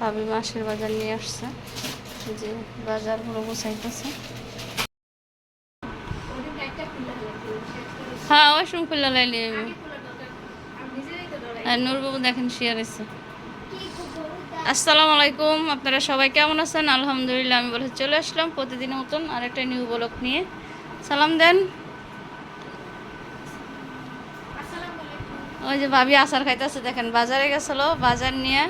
ভাবি মাসের বাজার নিয়ে আসছে যে বাজারগুলো গোছাইতেছে। হ্যাঁ ওয়াশরুম খুলে লাইলে আর নূরবাবু দেখেন শেয়ার এসে আসসালামু আলাইকুম, আপনারা সবাই কেমন আছেন? আলহামদুলিল্লাহ, আমি বলে চলে আসলাম প্রতিদিনের মতন আর একটা নিউ ব্লগ নিয়ে। সালাম দেন। ওই যে ভাবি আচার খাইতেছে, দেখেন বাজারে গেছিল, বাজার নিয়ে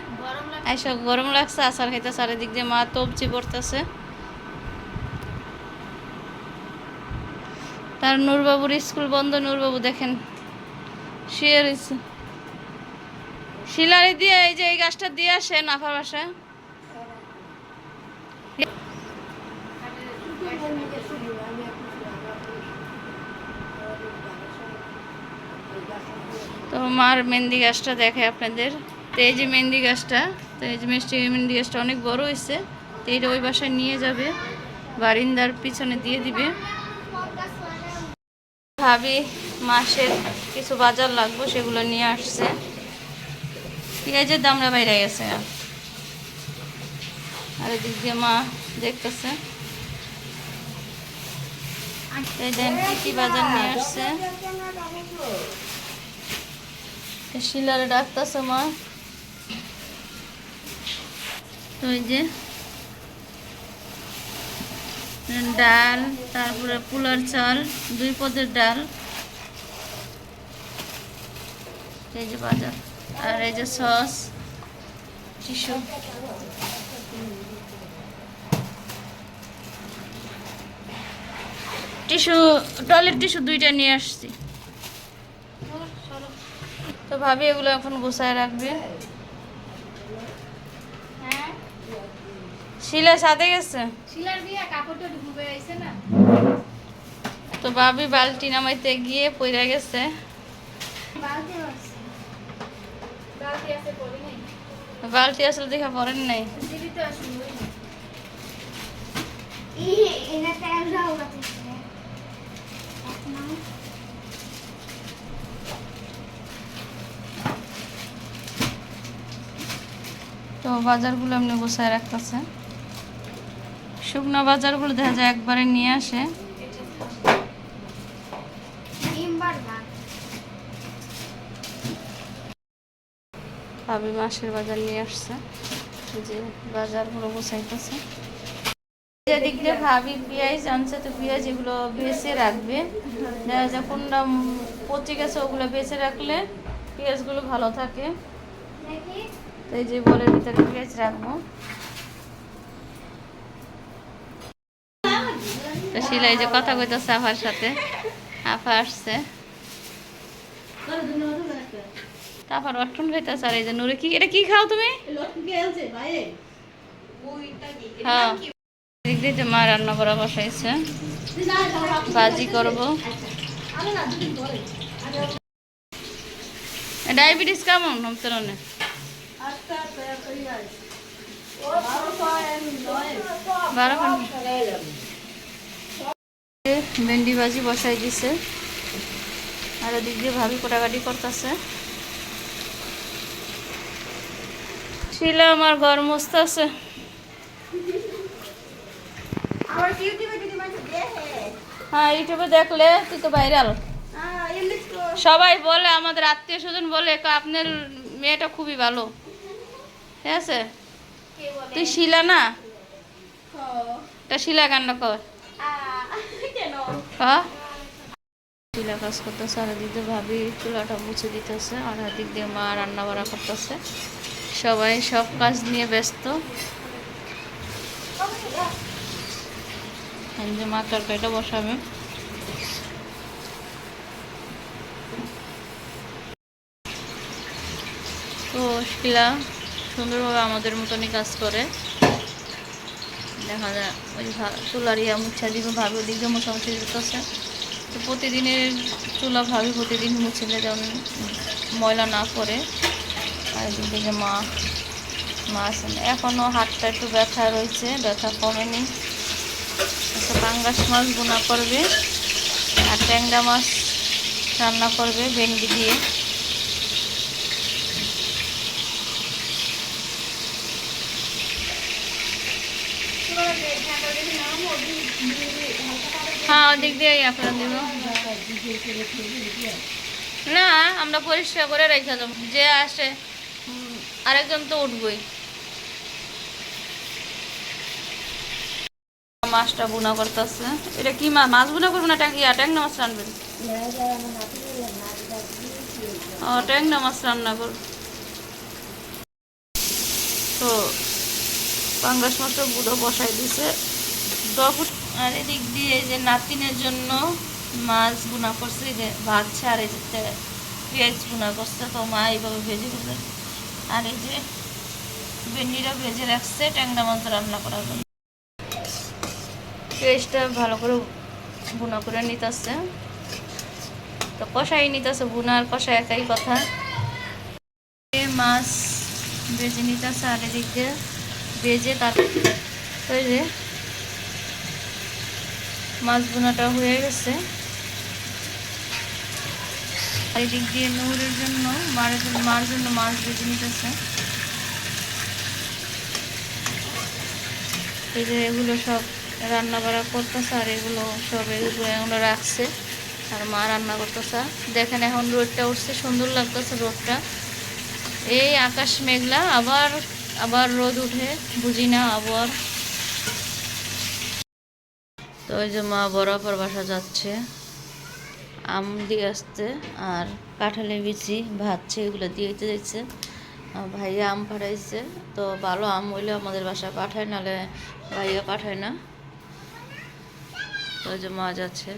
এইসব গরম লাগছে, আচার খাইতেছে চারিদিক দিয়ে মা তবজি পড়তেছে তার নূরবাবুর স্কুল বন্ধ, নূরবাবু দেখেন, শুয়ে শিলারি দিয়ে এই যে এই গাছটা দিয়ে আসে নাফার বাসায়। তো মার মেহেন্দি গাছটা দেখে আপনাদের। তো এই যে মেহেন্দি গাছটা তো এই যে মিষ্টি মেহেন্দি গাছটা অনেক বড় হয়েছে তো এইটা ওই বাসায় নিয়ে যাবে, বারিন্দার পিছনে দিয়ে দিবে। ভাবি মাসের কিছু বাজার লাগবে, সেগুলো নিয়ে আসছে। পেঁয়াজের দামরা বাইরে গেছে। আর এদিক দিয়ে মা দেখতেছে। কি বাজার নিয়ে আসছে? শিলারে ডাকতেছে মা। তো এই যে ডাল, তারপরে পোলার চাল, দুই পদের ডাল। এই যে বাজার। আর এই যে sauce, tissue. Tissue, toilet tissue দুইটা নিয়ে আসছি। তো ভাবি এগুলো এখন গোছায় রাখবে। শিলা সাথে গেছে? শিলার বিয়া কাপড়টা ডুবে আইছে না? তো ভাবি বালতি নামাইতে গিয়ে পইরা গেছে। বালতি আছে। বালতি আছে পড়ি নাই? বালতি আসলে দেখা পড়েন নাই। জীবিত না ই এনে তেল দাও কাছে তো বাজারগুলো এমনি গোছায় রাখতেছে। শুকনো বাজারগুলো দেখা যায় একবারে নিয়ে আসে। ভাবি মাসের বাজার নিয়ে আসছে। যে বাজারগুলো গোছাইতেছে। যেদিক দিয়ে ভাবি পেঁয়াজ আনছে, তো পেঁয়াজ এগুলো বেছে রাখবে। দেখা যায় কোনটা পচে গেছে, ওগুলো বেছে রাখলে পেঁয়াজগুলো ভালো থাকে। তো এই যে বলের ভিতরে পেঁয়াজ রাখব। তো শিলাই যে কথা কইতেছে আফার সাথে, আফা আসছে। তারপর অট্টন খাইতেছে আর এই যে নুরে, কি, এটা কি খাও তুমি? হ্যাঁ। মা রান্না করা বসাইছে। ভাজি করব। ডায়াবেটিস কেমন নমতরণে বারো ঘণ্টা। ভেন্ডি ভাজি বসাই দিছে। আর ওদিক দিয়ে ভাবি কোটাকাটি করতেছে। শিলা আমার ঘর মস্ত আছে। আমার ইউটিউবে দিদি দেখে। হ্যাঁ ইউটিউবে দেখলে তুই তো ভাইরাল। হ্যাঁ সবাই বলে আমাদের আত্মীয় স্বজন বলে "কা- আপনার মেয়েটা খুবই ভালো। ঠিক আছে? তুই শিলা না? তা শিলা কান্না কর। হ্যাঁ? শিলা কাজ করতেছে, আর এদিক দিয়ে ভাবি চুলাটা মুছে দিতেছে, আর এদিক দিয়ে মা রান্না বাড়া করতেছে। সবাই সব কাজ নিয়ে ব্যস্ত। যে মা তরকারিটা বসাবে। তো, শিলা, সুন্দরভাবে আমাদের মতনই কাজ করে। দেখা যায় ওই ভা- চুলার ইয়া মুছা দিবে, ভাবে ওদিক মোছামুছি দিতেছে তো প্রতিদিনের চুলা ভাবি প্রতিদিন মুছিলে যেমন ময়লা না পড়ে, আর এদিক থেকে মা মা আছেন। এখনও হাতটা একটু ব্যথা রয়েছে, ব্যথা কমেনি। একটা পাঙ্গাস মাছ বোনা করবে, আর ট্যাংরা মাছ রান্না করবে ভেন্ডি দিয়ে। হ্যাঁ ওদিক দিয়ে ইয়া করে দিব না, আমরা পরিষ্কার করে রেখে দেবো। যে আসে আরেকজন তো উঠবই। মাছটা বুনা করতেছে। এটা কি মাছ মাছ বুনা করব না ট্যাঙ্কি ট্যাংনা মাছ রানবেন? ও ট্যাংনা মাছ রান্না করব তো পাঙ্গাস মাছটা বুড়ো বসাই দিছে। আর এদিক দিয়ে যে নাতিনের জন্য মাছ বুনা করছে যে ভাজছে আর এই যে পেঁয়াজ বুনা করছে, তো মা এইভাবে ভেজে ফেলে। আর এই যে ভেন্ডিটা ভেজে রাখছে, ট্যাংরা মাছ রান্না করার জন্য। পেঁয়াজটা ভালো করে বুনা করে নিতেছে। তো কষাই নিতেছে, বুনা আর কষা একাই কথা। মাছ ভেজে নিতেছে, আর এদিক দিয়ে ভেজে তার এই যে মাছ বোনাটা হয়ে গেছে। আর এদিক দিয়ে নুরের জন্য মারের মার জন্য মাছ ভেজে নিতেছে। এই যে এগুলো সব রান্না বাড়া করতেছে আর এগুলো সব এগুলো এগুলো রাখছে আর মা রান্না করতেছে। দেখেন এখন রোদটা উঠছে, সুন্দর লাগতেছে রোদটা। এই আকাশ মেঘলা, আবার আবার রোদ উঠে, বুঝি না আবার তো ওই যে মা বরাবর বাসা যাচ্ছে, আম দিয়ে আসছে আর কাঁঠালে বিচি ভাজছে এগুলো দিয়ে যাচ্ছে। ভাইয়া আম পাঠাইছে, তো ভালো আম হইলে আমাদের বাসায় পাঠায়, নাহলে ভাইয়া পাঠায় না। তো যে মা যাচ্ছে।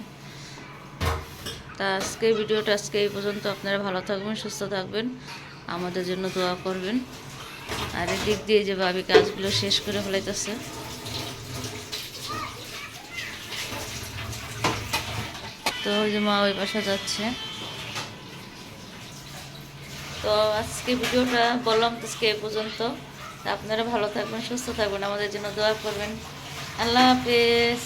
তা আজকে ভিডিওটা আজকে এই পর্যন্ত। আপনারা ভালো থাকবেন, সুস্থ থাকবেন। আমাদের জন্য দোয়া করবেন। আর এদিক দিয়ে যে ভাবি কাজগুলো শেষ করে ফেলাইতেছে। তো ওই যে মা ওই বাসা যাচ্ছে। তো আজকে ভিডিওটা বললাম আজকে এ পর্যন্ত। আপনারা ভালো থাকবেন, সুস্থ থাকবেন, আমাদের জন্য দোয়া করবেন। আল্লাহ হাফেজ।